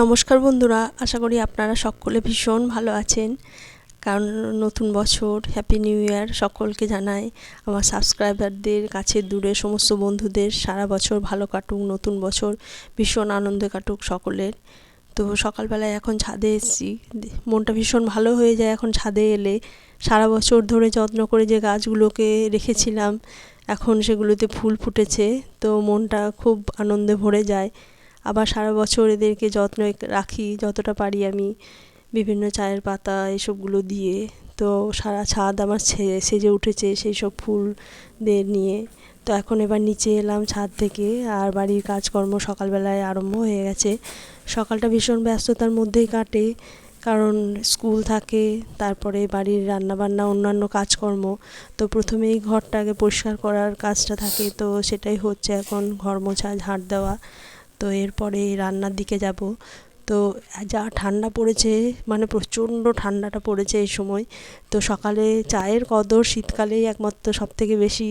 নমস্কার বন্ধুরা, আশা করি আপনারা সকলে ভীষণ ভালো আছেন। কারণ নতুন বছর হ্যাপি নিউ ইয়ার সকলকে জানাই। আমার সাবস্ক্রাইবারদের কাছে দূরে সমস্ত বন্ধুদের সারা বছর ভালো কাটুক, নতুন বছর ভীষণ আনন্দে কাটুক সকলের। তো সকালবেলায় এখন ছাদে এসেছি। মনটা ভীষণ ভালো হয়ে যায় এখন ছাদে এলে। সারা বছর ধরে যত্ন করে যে গাছগুলোকে রেখেছিলাম, এখন সেগুলোতে ফুল ফুটেছে। তো মনটা খুব আনন্দে ভরে যায়। আবার সারা বছর এদেরকে যত্ন রাখি, যতটা পারি আমি বিভিন্ন চায়ের পাতা এসবগুলো দিয়ে। তো সারা ছাদ আমার সেজে উঠেছে সেই সব ফুলদের নিয়ে। তো এখন এবার নিচে এলাম ছাদ থেকে, আর বাড়ির কাজকর্ম সকালবেলায় আরম্ভ হয়ে গেছে। সকালটা ভীষণ ব্যস্ততার মধ্যেই কাটে, কারণ স্কুল থাকে, তারপরে বাড়ির রান্নাবান্না, অন্যান্য কাজকর্ম। তো প্রথমেই ঘরটাকে পরিষ্কার করার কাজটা থাকে, তো সেটাই হচ্ছে এখন ঘর মোছা ঝাঁট দেওয়া। তো এরপরে রান্নার দিকে যাব। তো যা ঠান্ডা পড়েছে মানে প্রচণ্ড ঠান্ডাটা পড়েছে এই সময়, তো সকালে চায়ের কদর শীতকালেই একমাত্র সব থেকে বেশি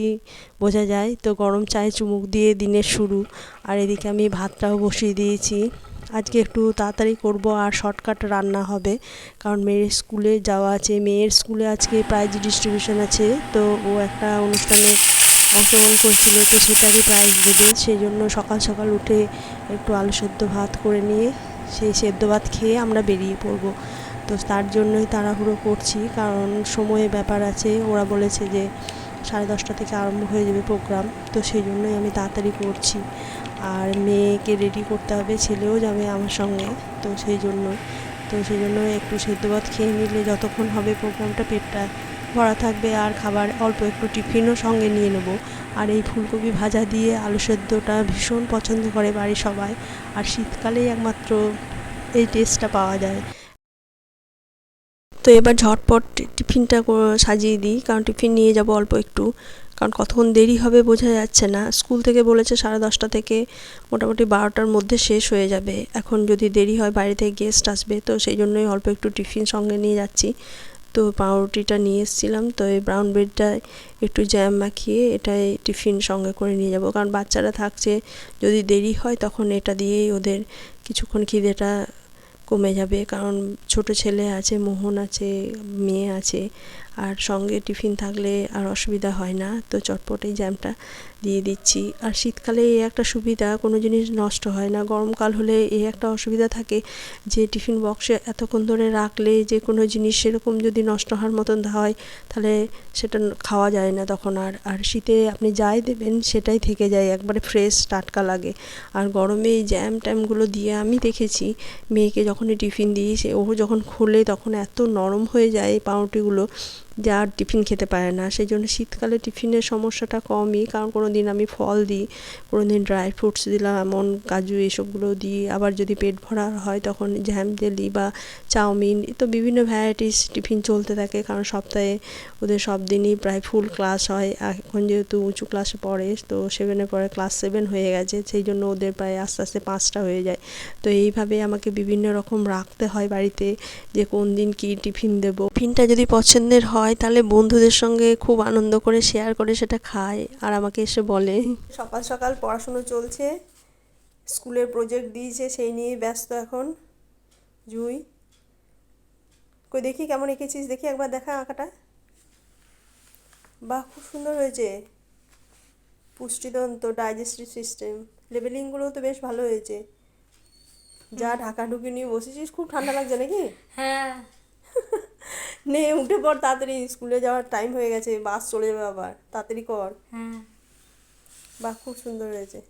বোঝা যায়। তো গরম চায়ে চুমুক দিয়ে দিনের শুরু। আর এদিকে আমি ভাতটাও বসিয়ে দিয়েছি। আজকে একটু তাড়াতাড়ি করব আর শর্টকাট রান্না হবে, কারণ মেয়ের স্কুলে যাওয়া আছে। মেয়ের স্কুলে আজকে প্রাইজ ডিস্ট্রিবিউশন আছে, তো ও একটা অনুষ্ঠানে অংশগ্রহণ করছিল তো সেটারই প্রাইজ দেবে সেই জন্য সকাল সকাল উঠে একটু আলু সেদ্ধ ভাত করে নিয়ে সেই সেদ্ধ ভাত খেয়ে আমরা বেরিয়ে পড়ব। তো তার জন্যই তাড়াহুড়ো করছি, কারণ সময়ে ব্যাপার আছে। ওরা বলেছে যে সাড়ে দশটা থেকে আরম্ভ হয়ে যাবে প্রোগ্রাম তো সেই জন্যই আমি তাড়াতাড়ি করছি। আর মেয়েকে রেডি করতে হবে, ছেলেও যাবে আমার সঙ্গে, তো সেই জন্য তো সেই জন্য একটু সেদ্ধ ভাত খেয়ে নিলে যতক্ষণ হবে প্রোগ্রামটা পেটটা ভরা থাকবে আর খাবার অল্প একটু টিফিনও সঙ্গে নিয়ে নেব। আর এই ফুলকপি ভাজা দিয়ে আলু সেদ্ধটা ভীষণ পছন্দ করে বাড়ির সবাই। আর শীতকালেই একমাত্র এই টেস্টটা পাওয়া যায়। তো এবার ঝটপট টিফিনটা সাজিয়ে দিই, কারণ টিফিন নিয়ে যাব অল্প একটু। কারণ কতক্ষণ দেরি হবে বোঝা যাচ্ছে না। স্কুল থেকে বলেছে সাড়ে দশটা থেকে মোটামুটি বারোটার মধ্যে শেষ হয়ে যাবে। এখন যদি দেরি হয় বাইরে থেকে গেস্ট আসবে, তো সেই জন্যই অল্প একটু টিফিন সঙ্গে নিয়ে যাচ্ছি। তো পাউরুটিটা নিয়ে এসেছিলাম, তো এই ব্রাউন ব্রেডটায় একটু জ্যাম মাখিয়ে এটাই টিফিন সঙ্গে করে নিয়ে যাব। কারণ বাচ্চারা থাকছে, যদি দেরি হয় তখন এটা দিয়েই ওদের কিছুক্ষণ খিদেটা কমে যাবে। কারণ ছোট ছেলে আছে, মোহন আছে, মেয়ে আছে। আর সঙ্গে টিফিন থাকলে আর অসুবিধা হয় না। তো চটপট এই জ্যামটা দিয়ে দিচ্ছি। আর শীতকালে এই একটা সুবিধা, কোনো জিনিস নষ্ট হয় না। গরমকাল হলে এই একটা অসুবিধা থাকে যে টিফিন বক্সে এতক্ষণ ধরে রাখলে যে কোনো জিনিস সেরকম যদি নষ্ট হওয়ার মতন হয়, তাহলে সেটা খাওয়া যায় না তখন আর। আর শীতে আপনি যাই দেবেন, সেটাই থেকে যায়। একবারে ফ্রেশ টাটকা লাগে। আর গরমে এই জ্যাম ট্যামগুলো দিয়ে আমি দেখেছি, মেয়েকে যখনই টিফিন দিই, সে ও যখন খোলে তখন এত নরম হয়ে যায় পাউরুটিগুলো। যা আর টিফিন খেতে পারে না। সেই জন্য শীতকালে টিফিনের সমস্যাটা কমই, কারণ কোনো দিন আমি ফল দিই কোনো দিন ড্রাই ফ্রুটস দিলাম, এমন কাজু এসবগুলো দিই। আবার যদি পেট ভরা হয়, তখন জ্যাম জেলি বা চাউমিন তো বিভিন্ন ভ্যারাইটিস টিফিন চলতে থাকে, কারণ সপ্তাহে ওদের সব দিনই প্রায় ফুল ক্লাস হয়। এখন যেহেতু উঁচু ক্লাসে পড়ে, তো সেভেনে পরে ক্লাস সেভেন হয়ে গেছে সেই জন্য ওদের প্রায় আস্তে আস্তে পাঁচটা হয়ে যায়। তো এইভাবে আমাকে বিভিন্ন রকম রাখতে হয় বাড়িতে, যে কোন দিন কী টিফিন দেবো। টিফিনটা যদি পছন্দের হয় হয় তাহলে বন্ধুদের সঙ্গে খুব আনন্দ করে শেয়ার করে সেটা খায় আর আমাকে এসে বলে। সকাল সকাল পড়াশুনো চলছে স্কুলের প্রজেক্ট দিয়েছে সেই নিয়ে ব্যস্ত এখন জুই। কই দেখি কেমন এঁকেছিস দেখি একবার দেখা আঁকাটা। বাহ খুব সুন্দর হয়েছে। পুষ্টিতন্ত্র ডাইজেস্টিভ সিস্টেম লেবেলিংগুলোও তো বেশ ভালো হয়েছে। যা ঢাকা ঢুকি নিয়ে বসেছিস খুব ঠান্ডা লাগছে নাকি? হ্যাঁ। নে উঠে পড় তাড়াতাড়ি। স্কুলে যাওয়ার টাইম হয়ে গেছে বাস চলে যাবে আবার তাড়াতাড়ি কর। হ্যাঁ। বাহ খুব সুন্দর হয়েছে।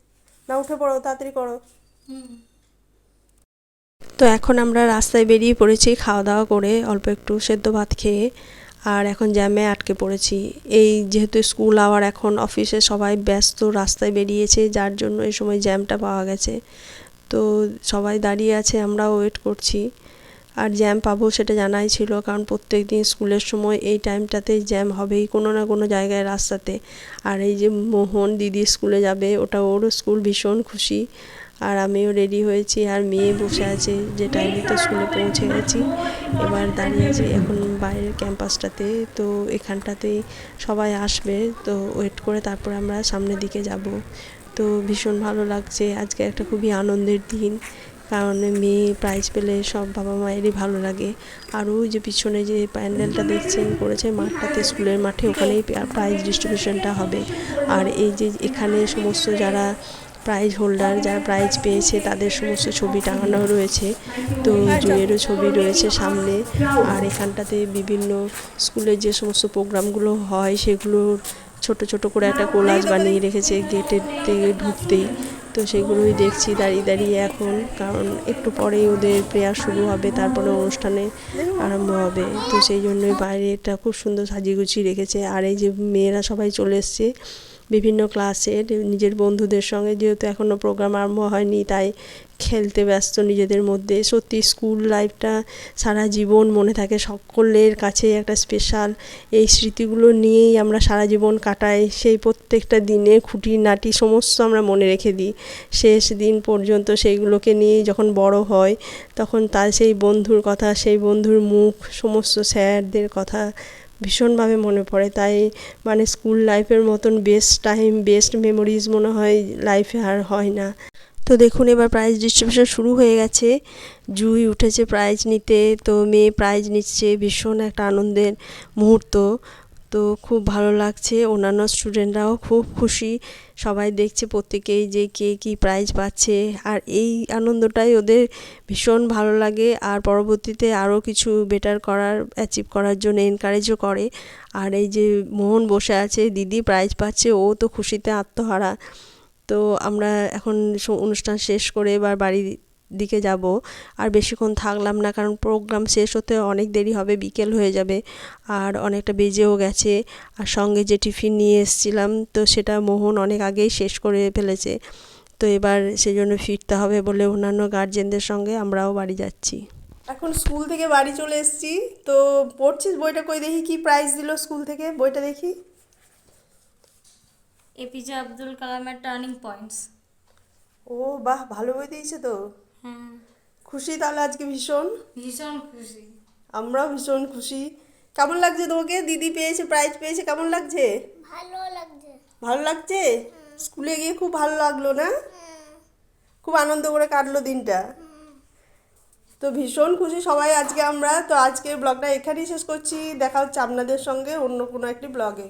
না উঠে পড়ো তাড়াতাড়ি করো। তো এখন আমরা রাস্তায় বেরিয়ে পড়েছি খাওয়া দাওয়া করে অল্প একটু সেদ্ধ ভাত খেয়ে। আর এখন জ্যামে আটকে পড়েছি। এই যেহেতু স্কুল আওয়ার এখন অফিসে সবাই ব্যস্ত রাস্তায় বেরিয়েছে যার জন্য এই সময় জ্যামটা পাওয়া গেছে। তো সবাই দাঁড়িয়ে আছে আমরা ওয়েট করছি। আর জ্যাম পাবো সেটা জানাই ছিল, কারণ প্রত্যেক দিন স্কুলের সময় এই টাইমটাতে জ্যাম হবেই কোনো না কোনো জায়গায় রাস্তাতে। আর এই যে মোহন দিদি স্কুলে যাবে, ওটা ওরও স্কুল ভীষণ খুশি। আর আমিও রেডি হয়েছি, আর মেয়ে বসে আছে, যে টাইমে তো স্কুলে পৌঁছে গেছি। এবার দাঁড়িয়ে আছি এখন বাইরের ক্যাম্পাসটাতে তো এখানটাতেই সবাই আসবে, তো ওয়েট করে তারপর আমরা সামনের দিকে যাব। তো ভীষণ ভালো লাগছে, আজকে একটা খুবই আনন্দের দিন। কারণ মেয়ে প্রাইজ পেলে সব বাবা মায়েরই ভালো লাগে। আর ওই যে পিছনে যে প্যান্ডেলটা দেখছেন, করেছে মাঠটাতে, স্কুলের মাঠে, ওখানেই প্রাইজ ডিস্ট্রিবিউশনটা হবে। আর এই যে এখানে সমস্ত যারা প্রাইজ হোল্ডার যারা প্রাইজ পেয়েছে, তাদের সমস্ত ছবি টাঙানো রয়েছে। তো জুয়েরও ছবি রয়েছে সামনে। আর এখানটাতে বিভিন্ন স্কুলের যে সমস্ত প্রোগ্রামগুলো হয়, সেগুলোর ছোট ছোট করে একটা কোলাজ বানিয়ে রেখেছে, গেটের দিকে ঢুকতেই। তো সেগুলোই দেখছি দাঁড়িয়ে দাঁড়িয়ে এখন, কারণ একটু পরেই ওদের প্রেয়ার শুরু হবে, তারপরে অনুষ্ঠানে আরম্ভ হবে। তো সেই জন্যই বাইরেটা খুব সুন্দর সাজিয়ে গুছিয়ে রেখেছে। আর এই যে মেয়েরা সবাই চলে এসছে বিভিন্ন ক্লাসের নিজের বন্ধুদের সঙ্গে, যেহেতু এখনও প্রোগ্রাম আরম্ভ হয়নি, তাই খেলতে ব্যস্ত নিজেদের মধ্যে। সত্যি স্কুল লাইফটা সারা জীবন মনে থাকে সকলের কাছে একটা স্পেশাল এই স্মৃতিগুলো নিয়েই আমরা সারা জীবন কাটাই। সেই প্রত্যেকটা দিনে খুঁটিনাটি সমস্ত আমরা মনে রেখে দিই। শেষ দিন পর্যন্ত সেইগুলোকে নিয়েই যখন বড় হয়, তখন তার সেই বন্ধুর কথা, সেই বন্ধুর মুখ, সমস্ত স্যারদের কথা ভীষণভাবে মনে পড়ে। তাই মানে স্কুল লাইফের মতন বেস্ট টাইম বেস্ট মেমোরিজ মনে হয় লাইফে আর হয় না। তো দেখুন, এবার প্রাইজ ডিস্ট্রিবিউশন শুরু হয়ে গেছে। জুই উঠেছে প্রাইজ নিতে। তো মেয়ে প্রাইজ নিচ্ছে। ভীষণ একটা আনন্দের মুহূর্ত। তো খুব ভালো লাগছে। অন্যান্য স্টুডেন্টরাও খুব খুশি। সবাই দেখছে প্রত্যেকেই যে কে কী প্রাইজ পাচ্ছে। আর এই আনন্দটাই ওদের ভীষণ ভালো লাগে। আর পরবর্তীতে আরও কিছু বেটার করার অ্যাচিভ করার জন্য এনকারেজও করে। আর এই যে মোহন বসে আছে, দিদি প্রাইজ পাচ্ছে, ও তো খুশিতে আত্মহারা। তো আমরা এখন অনুষ্ঠান শেষ করে এবার বাড়ির দিকে যাব। আর বেশিক্ষণ থাকলাম না কারণ প্রোগ্রাম শেষ হতে অনেক দেরি হবে বিকেল হয়ে যাবে। আর অনেকটা বেজেও গেছে। আর সঙ্গে যে টিফিন নিয়ে এসেছিলাম তো সেটা মোহন অনেক আগেই শেষ করে ফেলেছে। তো এবার সেই জন্য ফিরতে হবে বলে অন্যান্য গার্জেনদের সঙ্গে আমরাও বাড়ি যাচ্ছি। এখন স্কুল থেকে বাড়ি চলে এসেছি। তো পড়ছিস বইটা কই দেখি? কি প্রাইজ দিল স্কুল থেকে? বইটা দেখি। এপিজে আব্দুল কালামের টার্নিং পয়েন্টস ও বাহ ভালো বই দিয়েছে তো। খুশি তাহলে আজকে ভীষণ? ভীষণ খুশি। আমরাও ভীষণ খুশি। কেমন লাগছে তোমাকে? দিদি পেয়েছে প্রাইজ পেয়েছে কেমন লাগছে? ভালো লাগছে। ভালো লাগছে? স্কুলে গিয়ে খুব ভালো লাগল না? খুব আনন্দ করে কাটলো দিনটা। তো ভীষণ খুশি সবাই আজকে আমরা। তো আজকের ব্লগটা এখানেই শেষ করছি। দেখা হচ্ছে আপনাদের সঙ্গে অন্য কোনো একটি ব্লগে